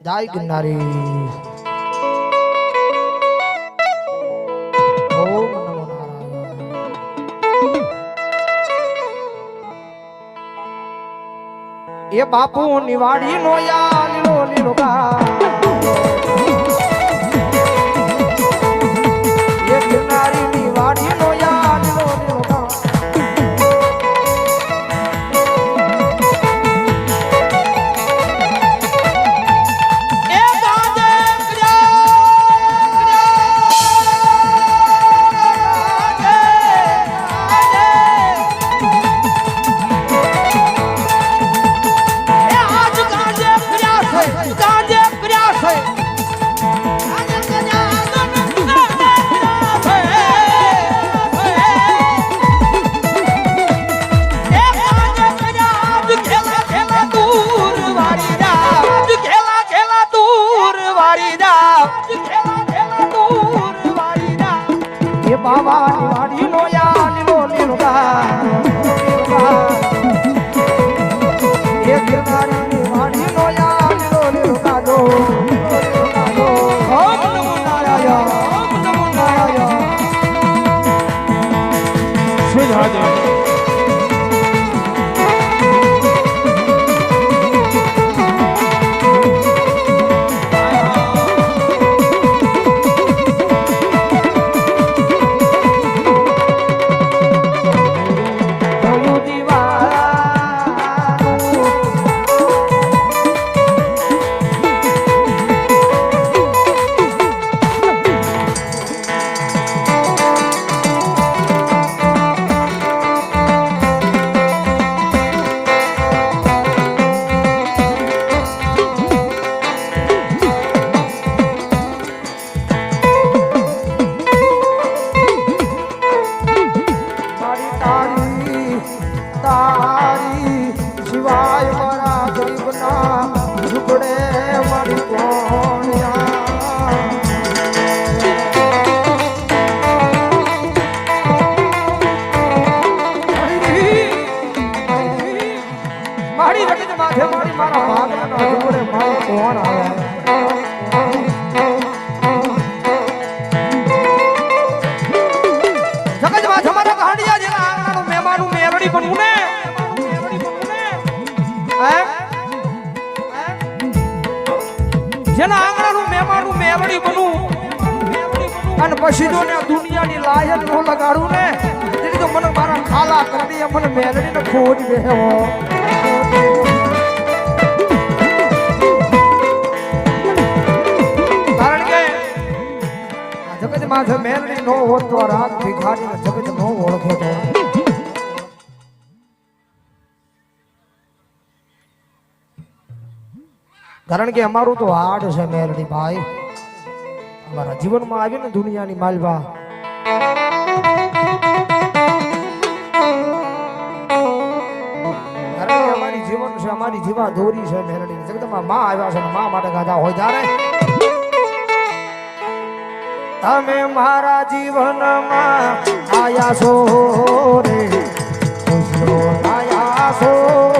જય ગિરનારી ઓમ નમો નારાયણ. એ બાપુ નિવાડી નો યા. મારી રગત માથે મારી મારા ભાગના ઝૂંપડે મારો કોણ આવે. જગતમાં તમારા ગાંડિયા જેના આંગણાનું મહેમાનું મેવડી પણ ઉને? જેના આંગણાનું મહેમાનું મેવડી બનવું. અને પછી જો ને દુનિયાની લાયક નો લગાડું ને, તેથી તો મને મારા ખાલા કરી મને મેલડી ને ખોજ દેવો કારણ કે અમારું તો હાડ છે મેલડી ભાઈ. અમારા જીવનમાં આવી ને દુનિયાની માલવા. છે ધોરી છે મેરડી. જગતમાં માં આવ્યા છે માં માટે ગાધા હોય ત્યારે. તમે મારા જીવનમાં આયા છો રે. આયા છો.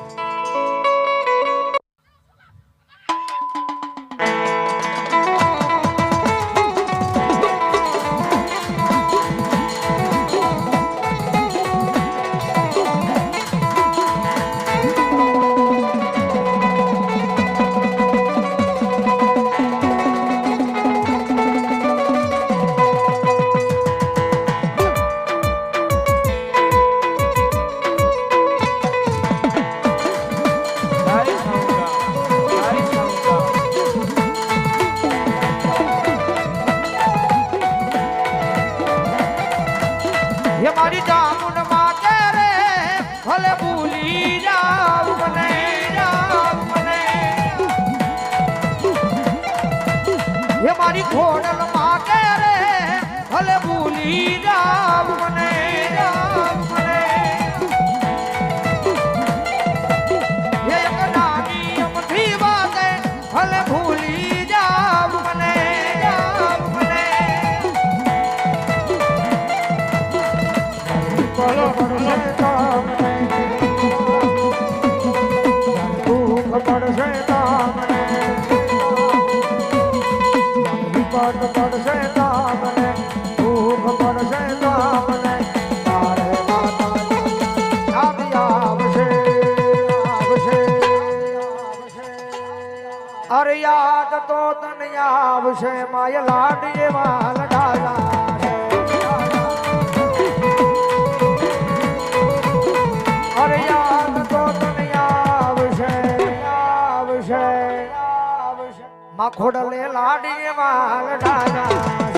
घोड़ा Lord. ખોડલે લાડી વાલ ડાયા